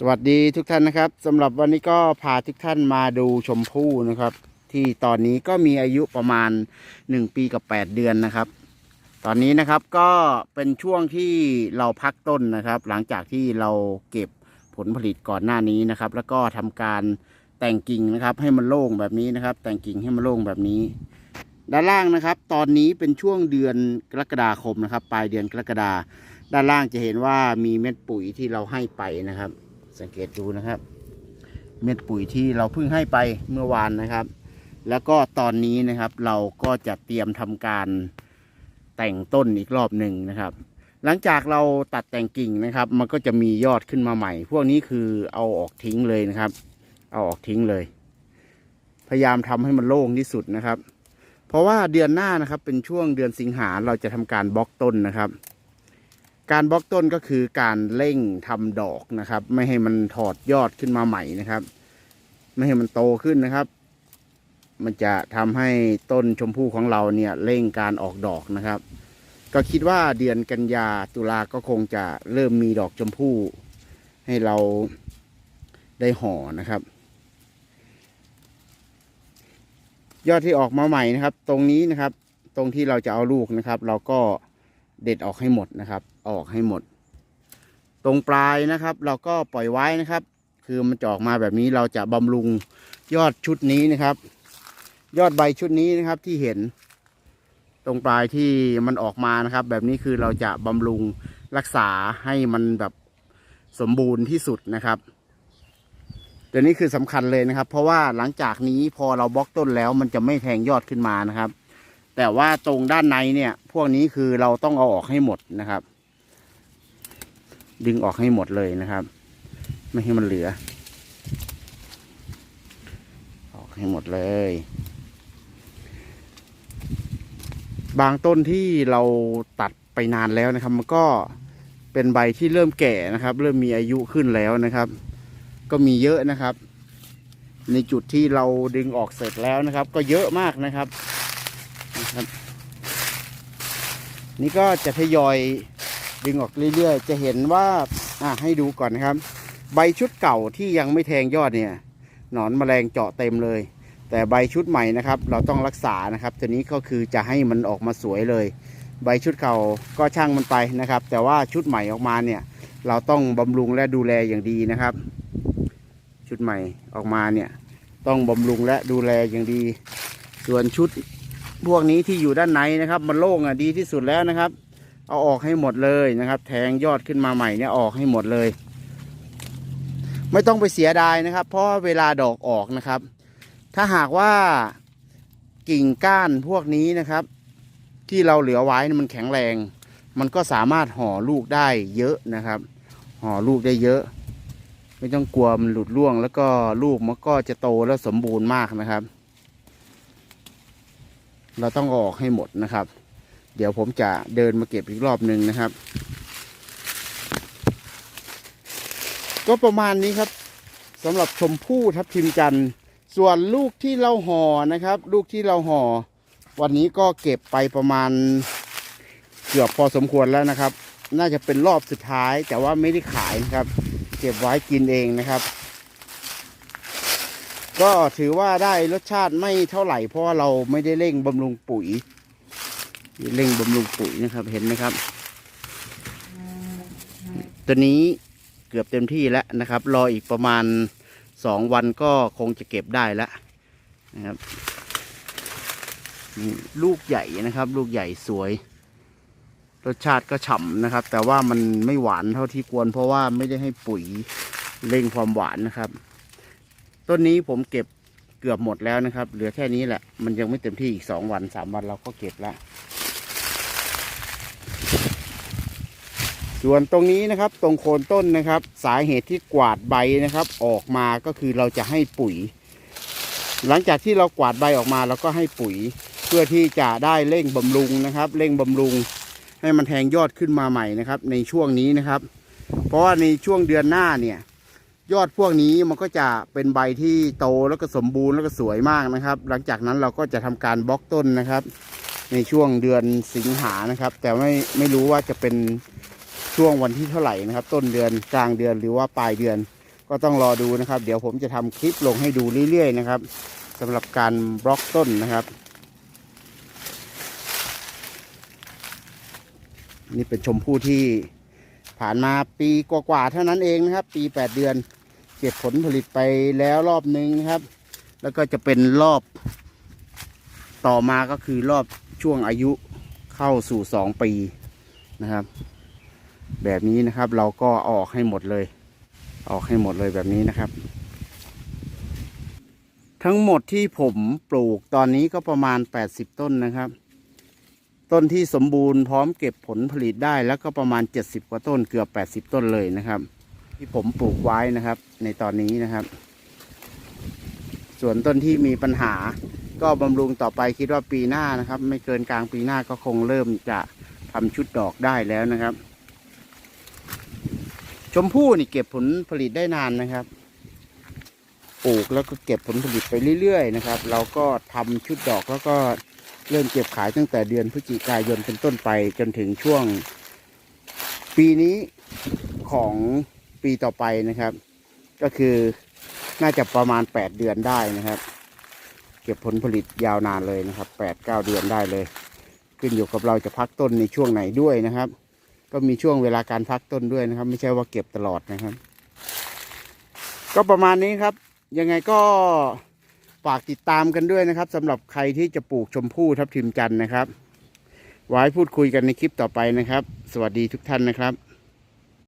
สวัสดีทุกท่านนะครับสำหรับวันนี้ก็พาทุกท่านมาดูชมพู่นะครับ ที่ตอนนี้ก็มีอายุประมาณ 1 ปีกับ 8 เดือนนะครับ ตอนนี้นะครับก็เป็นช่วงที่เราพักต้นนะครับ หลังจากที่เราเก็บผลผลิตก่อนหน้านี้นะครับ แล้วก็ทำการแต่งกิ่งนะครับ ให้มันโล่งแบบนี้นะครับ แต่งกิ่งให้มันโล่งแบบนี้ ด้านล่างนะครับ ตอนนี้เป็นช่วงเดือนกรกฎาคมนะครับ ปลายเดือนกรกฎาด้านล่างจะเห็นว่ามีเม็ดปุ๋ยที่เราให้ไปนะครับ สังเกตดูนะครับ เม็ดปุ๋ยที่เราเพิ่งให้ไปเมื่อวานนะครับ แล้วก็ตอนนี้นะครับเราก็จะเตรียมทำการแต่งต้นอีกรอบหนึ่งนะครับ หลังจากเราตัดแต่งกิ่งนะครับ มันก็จะมียอดขึ้นมาใหม่ พวกนี้คือเอาออกทิ้งเลยนะครับ เอาออกทิ้งเลย พยายามทำให้มันโล่งที่สุดนะครับ เพราะว่าเดือนหน้านะครับเป็นช่วงเดือนสิงหาเราจะทำการบล็อกต้นนะครับ การบล็อกต้นก็คือการเร่งทำดอกนะครับ ไม่ให้มันถอดยอดขึ้นมาใหม่นะครับ ไม่ให้มันโตขึ้นนะครับ มันจะทำให้ต้นชมพู่ของเราเนี่ยเร่งการออกดอกนะครับ ก็คิดว่าเดือนกันยาตุลาก็คงจะเริ่มมีดอกชมพู่ ให้เราได้ห่อนะครับ ยอดที่ออกมาใหม่นะครับ ตรงนี้นะครับ ตรงที่เราจะเอาลูกนะครับ เราก็ เด็ดออกให้หมดนะครับ ออกให้หมด ตรงปลายนะครับ เราก็ปล่อยไว้นะครับ คือมันจะออกมาแบบนี้เราจะบำรุงยอดชุดนี้นะครับ ยอดใบชุดนี้นะครับที่เห็น ตรงปลายที่มันออกมานะครับ แบบนี้คือเราจะบำรุงรักษาให้มันแบบสมบูรณ์ที่สุดนะครับตัวนี้คือสำคัญเลยนะครับ เพราะว่าหลังจากนี้พอเราบล็อกต้นแล้วมันจะไม่แทงยอดขึ้นมานะครับ แต่ว่าตรงด้านในเนี่ย พวกนี้คือเราต้องเอาออกให้หมดนะครับ ดึงออกให้หมดเลยนะครับ ไม่ให้มันเหลือ ออกให้หมดเลย บางต้นที่เราตัดไปนานแล้วนะครับ มันก็เป็นใบที่เริ่มแก่นะครับ เริ่มมีอายุขึ้นแล้วนะครับ ก็มีเยอะนะครับ ในจุดที่เราดึงออกเสร็จแล้วนะครับ ก็เยอะมากนะครับ ครับ นี่ก็จะทยอยดึงออกเรื่อยๆ จะเห็นว่าอะให้ดูก่อนนะครับ ใบชุดเก่าที่ยังไม่แทงยอดเนี่ย หนอนแมลงเจาะเต็มเลย แต่ใบชุดใหม่นะครับ เราต้องรักษานะครับ ตัวนี้ก็คือจะให้มันออกมาสวยเลย ใบชุดเก่าก็ช่างมันไปนะครับ แต่ว่าชุดใหม่ออกมาเนี่ย เราต้องบำรุงและดูแลอย่างดีนะครับ ชุดใหม่ออกมาเนี่ย ต้องบำรุงและดูแลอย่างดี ส่วนชุด พวกนี้ที่อยู่ด้านในนะครับ มันโล่งอะดีที่สุดแล้วนะครับ เอาออกให้หมดเลยนะครับ แทงยอดขึ้นมาใหม่เนี่ยออกให้หมดเลย ไม่ต้องไปเสียดายนะครับ เพราะเวลาดอกออกนะครับ ถ้าหากว่ากิ่งก้านพวกนี้นะครับ ที่เราเหลือไว้มันแข็งแรง มันก็สามารถห่อลูกได้เยอะนะครับ ห่อลูกได้เยอะ ไม่ต้องกลัวมันหลุดร่วง แล้วก็ลูกมันก็จะโตแล้วสมบูรณ์มากนะครับ เราต้องอออกให้หมดนะครับ เดี๋ยวผมจะเดินมาเก็บอีกรอบหนึ่งนะครับ ก็ประมาณนี้ครับสำหรับชมพู่ทับทิมจันทร์ส่วนลูกที่เราห่อนะครับ ลูกที่เราห่อ วันนี้ก็เก็บไปประมาณเกือบพอสมควรแล้วนะครับ น่าจะเป็นรอบสุดท้ายแต่ว่าไม่ได้ขายนะครับ เก็บไว้กินเองนะครับ ก็ถือว่าได้รสชาติไม่เท่าไหร่เพราะเราไม่ได้เร่งบำรุงปุ๋ยเร่งบำรุงปุ๋ยนะครับเห็นไหมครับ ตัวนี้เกือบเต็มที่แล้วนะครับ รออีกประมาณสองวันก็คงจะเก็บได้แล้วนะครับลูกใหญ่นะครับ ลูกใหญ่สวย รสชาติก็ฉ่ำนะครับ แต่ว่ามันไม่หวานเท่าที่ควร เพราะว่าไม่ได้ให้ปุ๋ยเร่งความหวานนะครับ ต้นนี้ผมเก็บเกือบหมดแล้วนะครับ เหลือแค่นี้แหละ มันยังไม่เต็มที่อีกสองวันสามวันเราก็เก็บแล้วส่วนตรงนี้นะครับตรงโคนต้นนะครับ สาเหตุที่กวาดใบนะครับ ออกมาก็คือเราจะให้ปุ๋ย หลังจากที่เรากวาดใบออกมาเราก็ให้ปุ๋ย เพื่อที่จะได้เร่งบำรุงนะครับ เร่งบำรุง ให้มันแทงยอดขึ้นมาใหม่นะครับ ในช่วงนี้นะครับ เพราะว่าในช่วงเดือนหน้าเนี่ย ยอดพวกนี้มันก็จะเป็นใบที่โตแล้วก็สมบูรณ์แล้วก็สวยมากนะครับ หลังจากนั้นเราก็จะทำการบล็อกต้นนะครับ ในช่วงเดือนสิงหานะครับ แต่ไม่ไม่รู้ว่าจะเป็นช่วงวันที่เท่าไหร่นะครับ ต้นเดือนกลางเดือนหรือว่าปลายเดือน ก็ต้องรอดูนะครับ เดี๋ยวผมจะทำคลิปลงให้ดูเรื่อยๆนะครับสำหรับการบล็อกต้นนะครับ นี่เป็นชมพู่ที่ ผ่านมาปีกว่าๆเท่านั้นเองนะครับ ปี 8 เดือนเก็บผลผลิตไปแล้วรอบนึงนะครับ แล้วก็จะเป็นรอบต่อมาก็คือรอบช่วงอายุเข้าสู่ 2 ปีนะครับ แบบนี้นะครับเราก็อออกให้หมดเลย ออกให้หมดเลยแบบนี้นะครับ ทั้งหมดที่ผมปลูกตอนนี้ก็ประมาณ 80 ต้นนะครับ ต้นที่สมบูรณ์พร้อมเก็บผลผลิตได้แล้วก็ประมาณ 70 กว่าต้นเกือบ 80 ต้นเลยนะครับ ที่ผมปลูกไว้นะครับ ในตอนนี้นะครับ ส่วนต้นที่มีปัญหา ก็บำรุงต่อไปคิดว่าปีหน้านะครับ ไม่เกินกลางปีหน้าก็คงเริ่มจะทำชุดดอกได้แล้วนะครับ ชมพู่นี่เก็บผลผลิตได้นานนะครับปลูกแล้วก็เก็บผลผลิตไปเรื่อยๆนะครับ เราก็ทำชุดดอกแล้วก็ เริ่มเก็บขายตั้งแต่เดือนพฤศจิกายนเป็นต้นไปจนถึงช่วง ปีนี้ของปีต่อไปนะครับ ก็คือน่าจะประมาณ 8 เดือนได้นะครับ เก็บผลผลิตยาวนานเลยนะครับ8 9เดือนได้เลย ขึ้นอยู่กับเราจะพักต้นในช่วงไหนด้วยนะครับ ก็มีช่วงเวลาการพักต้นด้วยนะครับ ไม่ใช่ว่าเก็บตลอดนะครับ ก็ประมาณนี้ครับ ยังไงก็ ฝากติดตามกันด้วยนะครับสำหรับใครที่จะปลูกชมพู่ทับทิมจันนะครับ ไว้พูดคุยกันในคลิปต่อไปนะครับ สวัสดีทุกท่านนะครับ